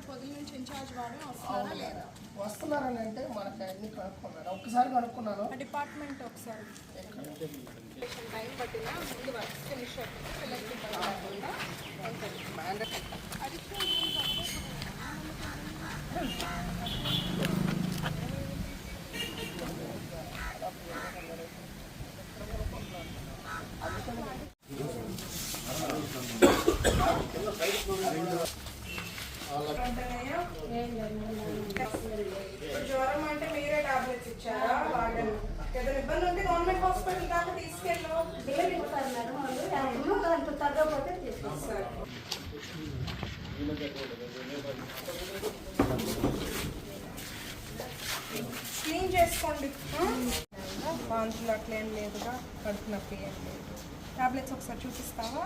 కాకినాడ పొదుల నుంచి ఇన్ఛార్జ్ లేదా? వస్తున్నారని అంటే మనకి అన్ని కనుక్కున్నారు. ఒకసారి కనుక్కున్నాను. డిపార్ట్మెంట్ ఒకసారి. టైం పట్టినా ముందు వర్క్ ఫినిష్ అవుతుంది పిల్లలకి జ్వరం అంటే మీరే టాబ్లెట్స్ ఇచ్చారా వాడను ఏదైనా ఇబ్బంది ఉంటే గవర్నమెంట్ హాస్పిటల్ దాకా తీసుకెళ్ళు దాంట్లో తగ్గకపోతే తీసుకొస్తారు క్లీన్ చేసుకోండి వాంతులు అట్లా ఏం లేదుగా కడుపు నొప్పి ఏం లేదు టాబ్లెట్స్ ఒకసారి చూపిస్తావా?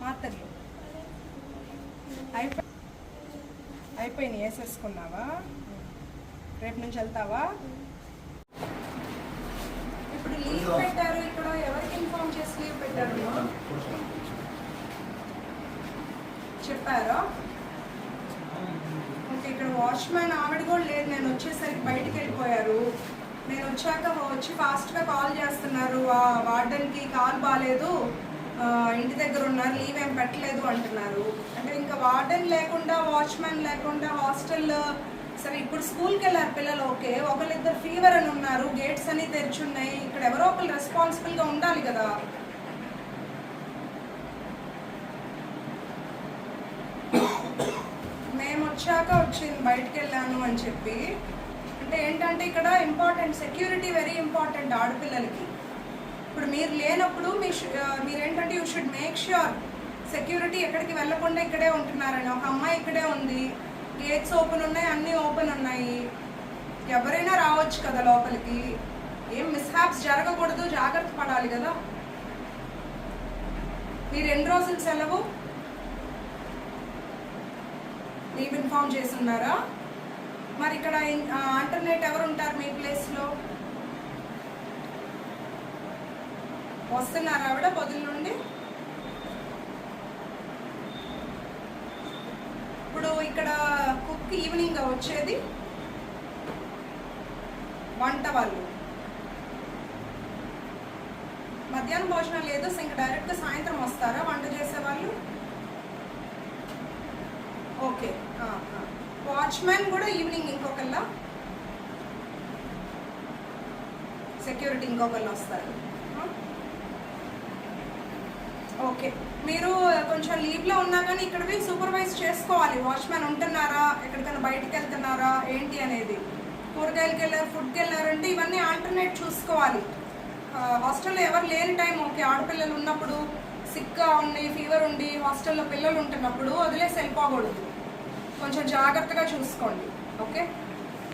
మాత్రలు. అయిపోయి అయిపోయినాయి వేసేసుకున్నావా? రేపు నుంచి వెళ్తావా? ఇప్పుడు లీవ్ పెట్టారు ఇక్కడ ఎవరికి ఇన్ఫార్మ్ చేసి లీవ్ పెట్టారు? చెప్పారా? ఓకే ఇక్కడ వాచ్మెన్ ఆవిడ కూడా లేదు నేను వచ్చేసరికి బయటికి వెళ్ళిపోయారు. నేను వచ్చాక వచ్చి ఫాస్ట్గా కాల్ చేస్తున్నారు ఆ వార్డెన్కి కాల్ బాగాలేదు ఇంటి దగ్గర ఉన్నారు లీవ్ ఏం పెట్టలేదు అంటున్నారు. అంటే ఇంకా వార్డెన్ లేకుండా వాచ్మెన్ లేకుండా హాస్టల్ సరే ఇప్పుడు స్కూల్కి వెళ్ళారు పిల్లలు ఓకే ఒకళ్ళిద్దరు ఫీవర్ అని ఉన్నారు గేట్స్ అన్ని తెరిచున్నాయి ఇక్కడ ఎవరో ఒకరు రెస్పాన్సిబుల్గా ఉండాలి కదా. మేము వచ్చాక వచ్చింది బయటకు వెళ్ళాను అని చెప్పి. అంటే ఏంటంటే ఇక్కడ ఇంపార్టెంట్ సెక్యూరిటీ వెరీ ఇంపార్టెంట్ ఆడపిల్లలకి. ఇప్పుడు మీరు లేనప్పుడు మీ మీరేంటంటే you should make sure security ఎక్కడికి వెళ్ళకుండా ఇక్కడే ఉంటున్నారని. ఒక అమ్మాయి ఇక్కడే ఉంది. గేట్స్ ఓపెన్ ఉన్నాయి అన్నీ ఓపెన్ ఉన్నాయి. ఎవరైనా రావచ్చు కదా లోపలికి. ఏం మిస్హాప్స్ జరగకూడదు జాగ్రత్త పడాలి కదా. మీరు ఎన్ని రోజులు సెలవు? లీవ్ ఇన్ఫార్మ్ చేస్తున్నారా మరి ఇక్కడ ఆల్టర్నేట్ ఎవరు ఉంటారు మీ ప్లేస్లో వస్తున్నారా ఆవిడ? పొద్దున్న నుండి? ఇప్పుడు ఇక్కడ కుక్ ఈవినింగ్ వచ్చేది. వంట వాళ్ళు. మధ్యాహ్నం భోజనం లేదు ఇంక ఇంకా సాయంత్రం వస్తారా వంట చేసే వాళ్ళు? ఓకే వాచ్మెన్ కూడా ఈవినింగ్ ఇంకొకళ్ళ. సెక్యూరిటీ ఇంకొకళ్ళు వస్తారు. ఓకే. మీరు కొంచెం లీవ్లో ఉన్నా కానీ ఇక్కడవి సూపర్వైజ్ చేసుకోవాలి. వాచ్మెన్ ఉంటున్నారా? ఎక్కడికైనా బయటకు వెళ్తున్నారా? ఏంటి అనేది? కూరగాయలకి వెళ్ళారు ఫుడ్కి వెళ్ళారంటే ఇవన్నీ ఆల్టర్నేట్ చూసుకోవాలి. హాస్టల్లో ఎవరు లేని టైం ఓకే ఆడపిల్లలు ఉన్నప్పుడు సిక్గా ఉండి ఫీవర్ ఉండి హాస్టల్లో పిల్లలు ఉంటున్నప్పుడు వదిలేసి వెళ్ళిపోకూడదు. కొంచెం జాగ్రత్తగా చూసుకోండి. ఓకే?